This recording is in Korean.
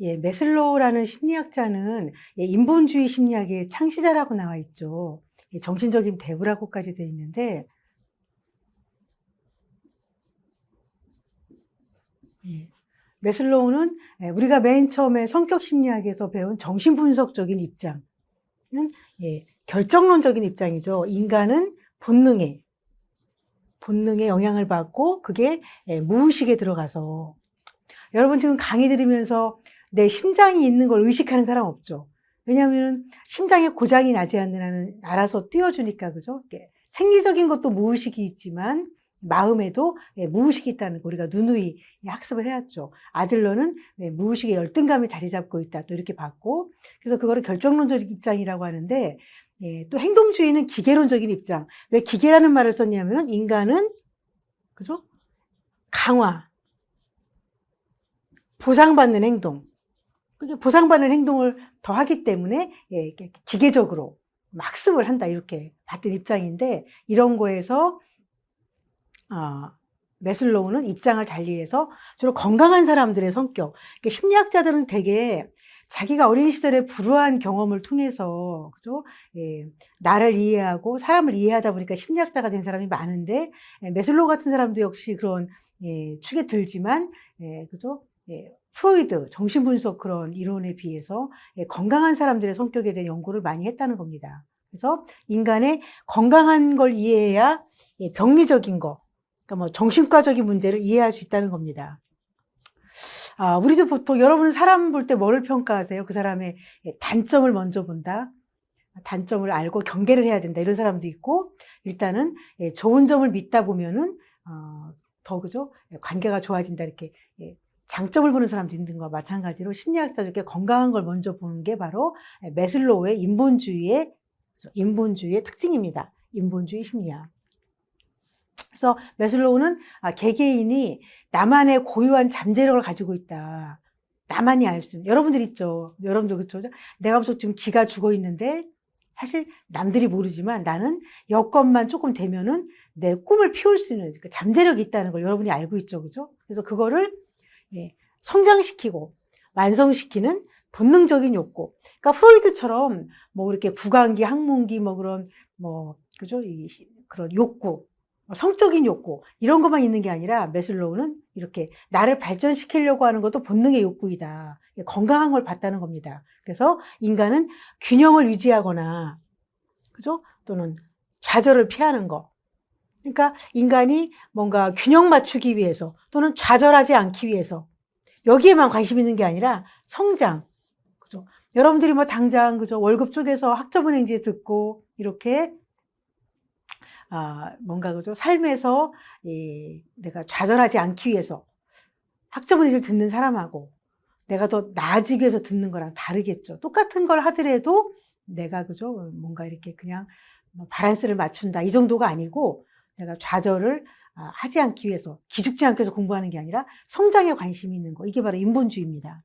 예, 메슬로우라는 심리학자는 예, 인본주의 심리학의 창시자라고 나와 있죠. 예, 정신적인 대부라고까지 되어 있는데, 예, 메슬로우는 예, 우리가 맨 처음에 성격 심리학에서 배운 정신분석적인 입장은 예, 결정론적인 입장이죠. 인간은 본능에 본능에 영향을 받고 그게 예, 무의식에 들어가서 여러분 지금 강의 들으면서 내 심장이 있는 걸 의식하는 사람 없죠. 왜냐하면 심장에 고장이 나지 않는 한은 알아서 뛰어주니까 그죠? 생리적인 것도 무의식이 있지만 마음에도 예, 무의식이 있다는 거 우리가 누누이 학습을 해왔죠. 아들러는 예, 무의식의 열등감이 자리 잡고 있다 또 이렇게 봤고 그래서 그거를 결정론적 입장이라고 하는데 예, 또 행동주의는 기계론적인 입장. 왜 기계라는 말을 썼냐면 인간은 그죠? 강화, 보상받는 행동. 보상받는 행동을 더 하기 때문에 예, 기계적으로 학습을 한다 이렇게 봤던 입장인데 이런 거에서 어, 메슬로우는 입장을 달리해서 주로 건강한 사람들의 성격. 그러니까 심리학자들은 되게 자기가 어린 시절에 불우한 경험을 통해서 그죠? 예, 나를 이해하고 사람을 이해하다 보니까 심리학자가 된 사람이 많은데 예, 메슬로우 같은 사람도 역시 그런 예, 축에 들지만 예, 그죠? 예, 프로이드 정신분석 그런 이론에 비해서 예, 건강한 사람들의 성격에 대한 연구를 많이 했다는 겁니다. 그래서 인간의 건강한 걸 이해해야 예, 병리적인 거, 그러니까 뭐 정신과적인 문제를 이해할 수 있다는 겁니다. 아, 우리도 보통 여러분 사람 볼 때 뭐를 평가하세요? 그 사람의 예, 단점을 먼저 본다. 단점을 알고 경계를 해야 된다. 이런 사람도 있고, 일단은 예, 좋은 점을 믿다 보면은, 어, 더 그죠? 예, 관계가 좋아진다. 이렇게 예, 장점을 보는 사람도 있는 것과 마찬가지로 심리학자들께 건강한 걸 먼저 보는 게 바로 예, 메슬로우의 인본주의의, 그죠? 인본주의의 특징입니다. 인본주의 심리학. 그래서 메슬로우는 아, 개개인이 나만의 고유한 잠재력을 가지고 있다. 나만이 알 수 있는. 여러분들 있죠. 여러분도 그렇죠. 내가 무슨 지금 기가 죽어 있는데 사실 남들이 모르지만 나는 여건만 조금 되면은 내 꿈을 피울 수 있는 그 잠재력이 있다는 걸 여러분이 알고 있죠. 그죠? 그래서 그거를 예, 성장시키고 완성시키는 본능적인 욕구. 그러니까 프로이드처럼 뭐 이렇게 구강기, 항문기 뭐 그런 뭐 그죠? 이 시- 그런 욕구, 성적인 욕구 이런 것만 있는 게 아니라 메슬로우는 이렇게 나를 발전시키려고 하는 것도 본능의 욕구이다. 건강한 걸 봤다는 겁니다. 그래서 인간은 균형을 유지하거나 그죠? 또는 좌절을 피하는 거. 그러니까 인간이 뭔가 균형 맞추기 위해서 또는 좌절하지 않기 위해서 여기에만 관심 있는 게 아니라 성장. 그죠? 여러분들이 뭐 당장 그죠? 월급 쪽에서 학점은행지 듣고 이렇게 아, 뭔가 그죠? 삶에서 이, 내가 좌절하지 않기 위해서 학점은행지를 듣는 사람하고 내가 더 나아지기 위해서 듣는 거랑 다르겠죠. 똑같은 걸 하더라도 내가 그죠? 뭔가 이렇게 그냥 뭐 바란스를 맞춘다 이 정도가 아니고 내가 좌절을 아, 하지 않기 위해서 기죽지 않기 위해서 공부하는 게 아니라 성장에 관심이 있는 거 이게 바로 인본주의입니다.